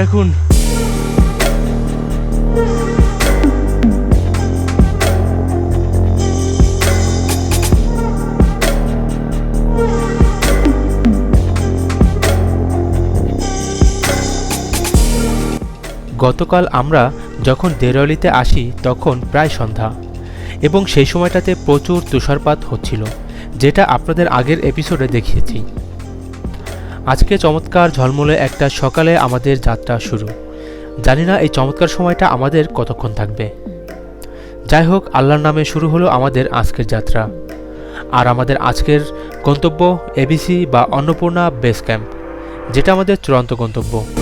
দেখুন গতকাল আমরা যখন দেরলিতে আসি, তখন প্রায় সন্ধ্যা। এবং সেই সময়টাতে প্রচুর তুষারপাত হচ্ছিল, যেটা আপনাদের আগের এপিসোডে দেখিয়েছি। আজকে চমৎকার ঝলমলে একটা সকালে আমাদের যাত্রা শুরু। জানি না এই চমৎকার সময়টা আমাদের কতক্ষণ থাকবে। যাই হোক, আল্লাহর নামে শুরু হলো আমাদের আজকের যাত্রা। আর আমাদের আজকের গন্তব্য এবিসি বা অন্নপূর্ণা বেস ক্যাম্প, যেটা আমাদের চূড়ান্ত গন্তব্য।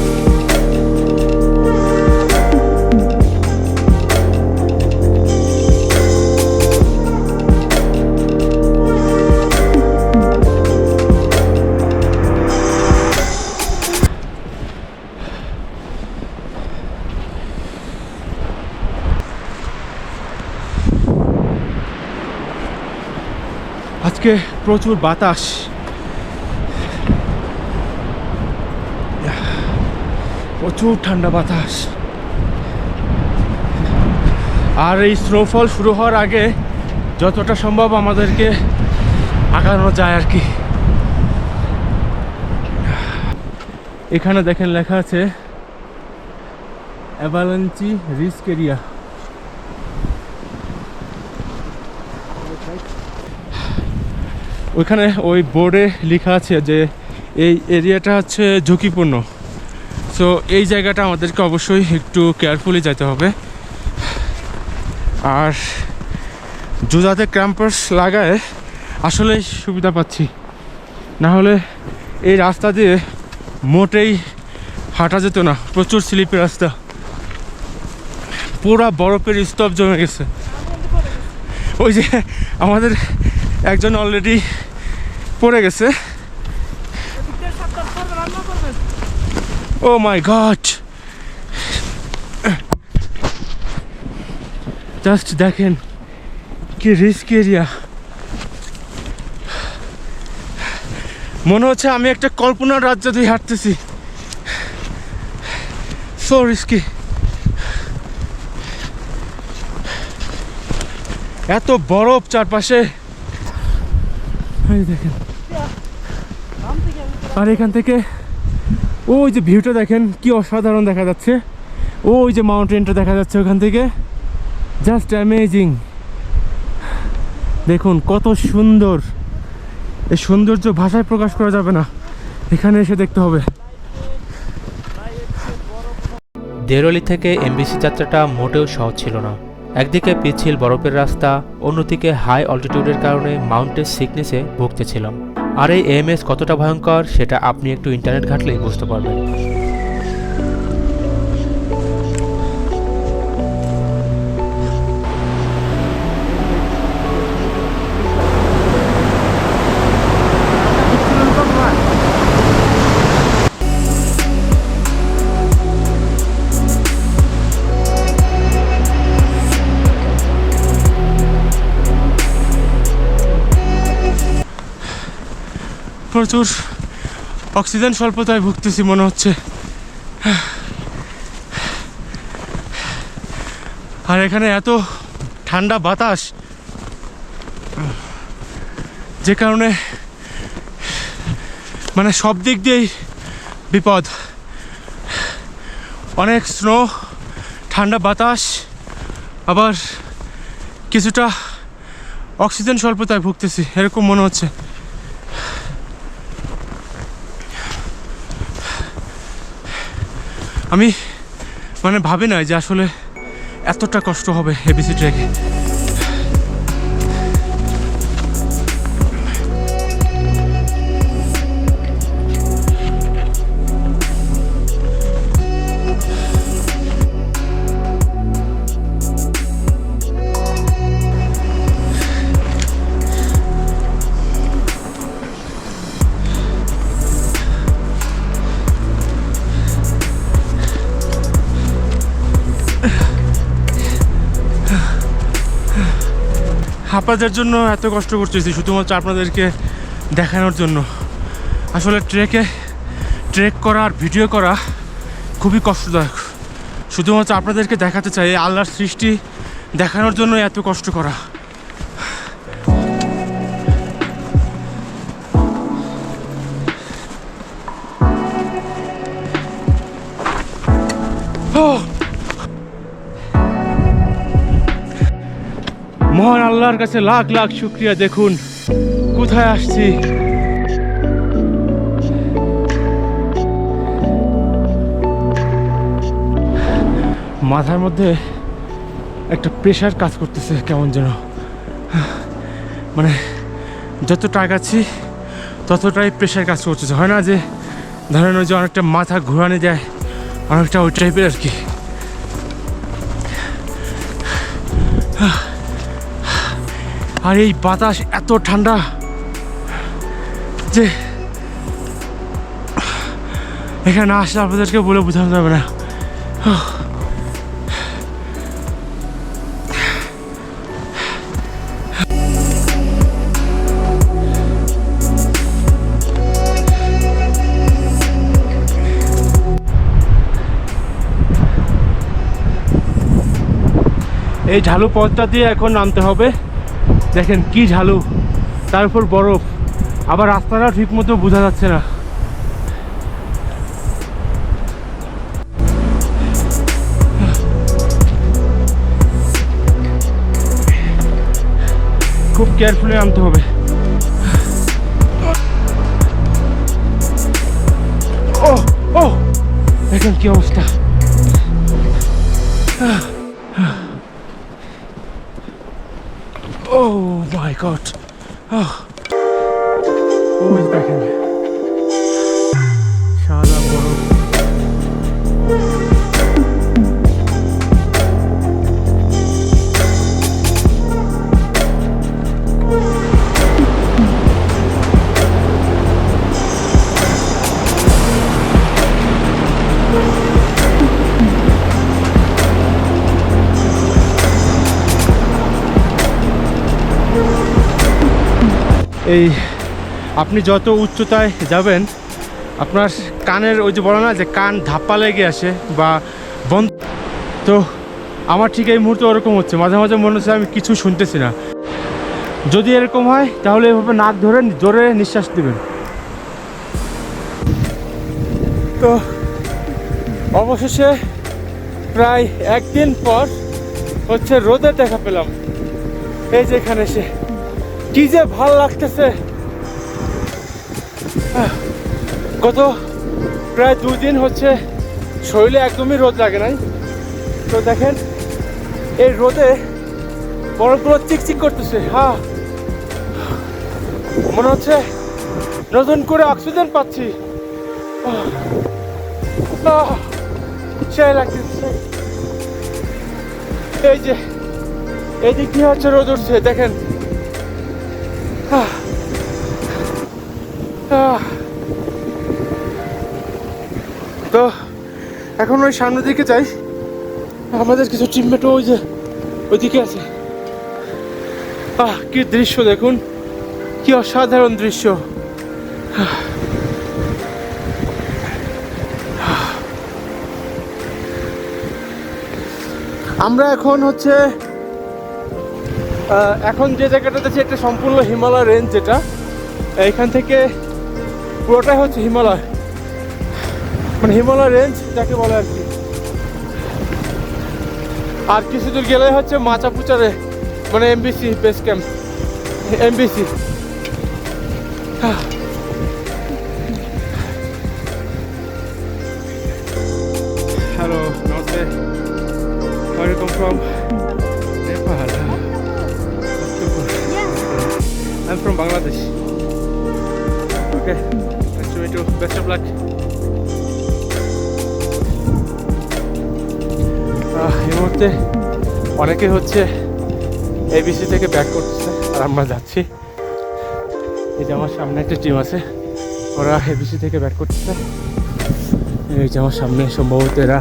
আজকে প্রচুর বাতাস। প্রচুর ঠান্ডা বাতাস। আর এই স্নোফল শুরু হওয়ার আগে যতটা সম্ভব আমাদেরকে আগানো যায় আর কি। এখানে দেখেন লেখা আছে অ্যাভালাঞ্চি রিস্ক এরিয়া ওইখানে ওই বোর্ডে লেখা আছে যে এই এরিয়াটা হচ্ছে ঝুঁকিপূর্ণ। সো এই জায়গাটা আমাদেরকে অবশ্যই একটু কেয়ারফুলি যেতে হবে। আর জুজাতে ক্যাম্পাস লাগায় আসলে সুবিধা পাচ্ছি। না হলে এই রাস্তা দিয়ে মোটেই হাঁটা যেত না। প্রচুর স্লিপি রাস্তা। পুরা বরফের স্তব জমে গেছে। ওই যে আমাদের একজন অলরেডি পড়ে গেছে। ও মাই গড জাস্ট দেখেন, কি রিস্ক এরিয়া মনে হচ্ছে আমি একটা কল্পনার রাজ্য দিয়ে হাঁটতেছি। সো রিস্কি এত বরফ চারপাশে। দেখেন। আর এখান থেকে ওই যে ভিউটা দেখেন, কি অসাধারণ দেখা যাচ্ছে। ওই যে মাউন্টেনটা দেখা যাচ্ছে ওখান থেকে। জাস্ট অ্যামেজিং দেখুন, কত সুন্দর। এই সৌন্দর্য ভাষায় প্রকাশ করা যাবে না। এখানে এসে দেখতে হবে। দেরলি থেকে এমবিসি যাত্রাটা মোটেও সহজ ছিল না। একদিকে পিচ্ছিল বরফের রাস্তা, অন্যদিকে হাই অল্টিটিউডের কারণে মাউন্টেন সিকনেসে ভুগতেছিলাম। আর এই এমএস কতটা ভয়ঙ্কর সেটা আপনি একটু ইন্টারনেট ঘাটলেই বুঝতে পারবেন। প্রচুর অক্সিজেন স্বল্পতায় ভুগতেছি মনে হচ্ছে। আর এখানে এত ঠান্ডা বাতাস, যে কারণে মানে সব দিক দিয়েই বিপদ। অনেক স্নো, ঠান্ডা বাতাস, আবার কিছুটা অক্সিজেন স্বল্পতায় ভুগতেছি, এরকম মনে হচ্ছে। আমি মানে ভাবি না যে আসলে এতটা কষ্ট হবে এবিসি ট্রেকে আপনাদের জন্য এত কষ্ট করতেছি, শুধুমাত্র আপনাদেরকে দেখানোর জন্য। আসলে ট্রেকে, ট্রেক করা আর ভিডিও করা খুবই কষ্টদায়ক। শুধুমাত্র আপনাদেরকে দেখাতে চাই আল্লাহর সৃষ্টি দেখানোর জন্য এত কষ্ট করা। মহান আল্লাহর কাছে লাখ লাখ শুক্রিয়া। দেখুন, কোথায় আসছি? মাথার মধ্যে একটা প্রেশার কাজ করতেছে কেমন যেন। মানে যত টাকাচ্ছি ততটাই প্রেশার কাজ করতেছে। হয় না যে, ধরেন ওই যে অনেকটা মাথা ঘোরানো যায়, অনেকটা ওই টাইপের আর কি। আর এই বাতাস এত ঠান্ডা যে এখানে আসলে আপনাদেরকে বলে বোঝানো যাবে না। এই ঝালু পথটা দিয়ে এখন নামতে হবে। দেখেন কি ঝালু। তার উপর বরফ। আবার রাস্তাটা ঠিক মতো বোঝা যাচ্ছে না। খুব কেয়ারফুলি নামতে হবে। ও ও দেখেন কি অবস্থা। my god. Oh. Oh, he's back in. Shala, এই, আপনি যত উচ্চতায় যাবেন, আপনার কানের ওই যে বলে না যে কান ধাপ্পা লেগে আসে বা বন্ধ তো আমার ঠিক এই মুহূর্তে ওরকম হচ্ছে। মাঝে মাঝে মনে হচ্ছে আমি কিছু শুনতেছি না। যদি এরকম হয়, তাহলে এভাবে নাক ধরে জোরে নিঃশ্বাস দেবেন তো অবশেষে প্রায় একদিন পর হচ্ছে রোদে দেখা পেলাম। এই যে এখানে এসে। কি যে ভালো লাগতেছে। গত প্রায় দুই দিন হচ্ছে শরীরে একদমই রোদ লাগে নাই। তো দেখেন, এই রোদে বরফগুলো চিকচিক করতেছে। হ্যাঁ মনে হচ্ছে নতুন করে অক্সিজেন পাচ্ছি। সেই লাগতেছে। এই যে এই দিক দিয়ে হচ্ছে রোদ উঠছে, দেখেন। তো এখন ওই সামনের দিকে যাই। আমাদের কিছু টিমমেটও ওই যে ওইদিকে আছে। আহ কি দৃশ্য দেখুন। কি অসাধারণ দৃশ্য। আমরা এখন হচ্ছে এখন যে জায়গাটাতে আছে একটা সম্পূর্ণ হিমালয় রেঞ্জ যেটা। এখান থেকে পুরোটাই হচ্ছে হিমালয়। মানে হিমালয় রেঞ্জ যাকে বলে আর কি। আর কিছু দূর গেলে হচ্ছে মাচাপুচারে মানে MBC base camp MBC hello namaste welcome from I'm from Bangladesh. Okay, nice to meet you. Best of luck. এই মুহূর্তে অনেকে হচ্ছে এবিসি থেকে ব্যাক করতেছে আর আমরা যাচ্ছি এই যে আমার সামনে একটা টিম আছে ওরা এবিসি থেকে ব্যাক করতেছে এই যে আমার সামনে সম্ভবত এরা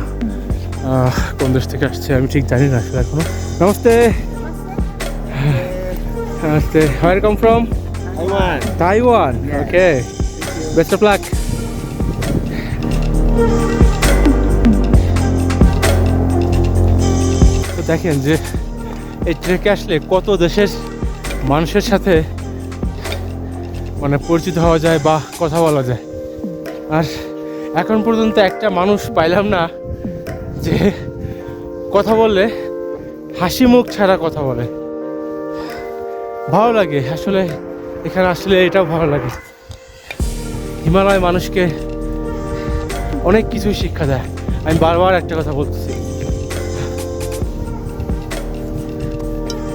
কোন দেশ থেকে আসছে আমি ঠিক জানি না আসলে এখনও namaste Namaste. Where you come from? Taiwan. Taiwan. Yeah. Okay. Best of luck. দেখেন যে এই ট্রেকে আসলে কত দেশের মানুষের সাথে মানে পরিচিত হওয়া যায় বা কথা বলা যায় আর এখন পর্যন্ত একটা মানুষ পাইলাম না যে কথা বললে হাসি মুখ ছাড়া কথা বলে ভালো লাগে। আসলে এখানে আসলে এটাও ভালো লাগে। হিমালয় মানুষকে অনেক কিছুই শিক্ষা দেয়। আমি বারবার একটা কথা বলতেছি।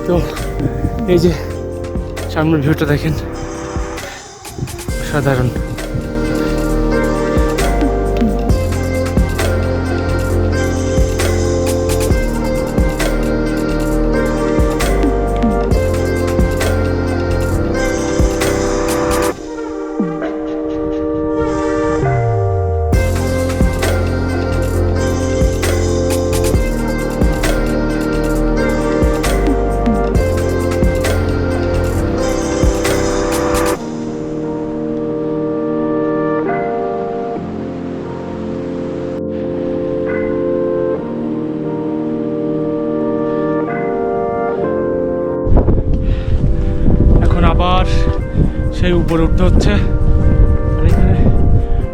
তো এই যে সামনের ভিউটা দেখেন সাধারণ সেই উপরে উঠতে হচ্ছে। আর এখানে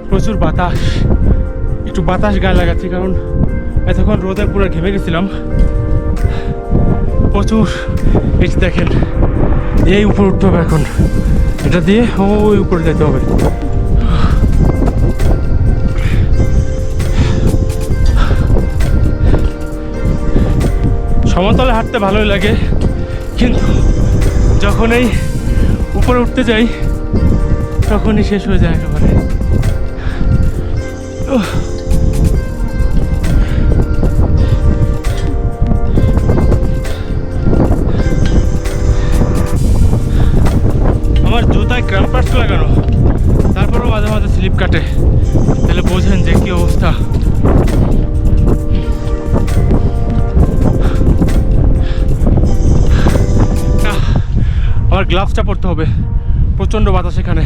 প্রচুর বাতাস। একটু বাতাস গায়ে লাগাচ্ছি কারণ এতক্ষণ রোদে পুরো ঘেমে গেছিলাম। প্রচুর। এই দেখেন, এই উপরে উঠতে হবে এখন। এটা দিয়ে ওই উপরে যেতে হবে। সমতলে হাঁটতে ভালোই লাগে। কিন্তু যখন এই উপরে উঠতে যাই তখনই শেষ হয়ে যায় একেবারে। হবে। প্রচণ্ড বাতাস এখানে।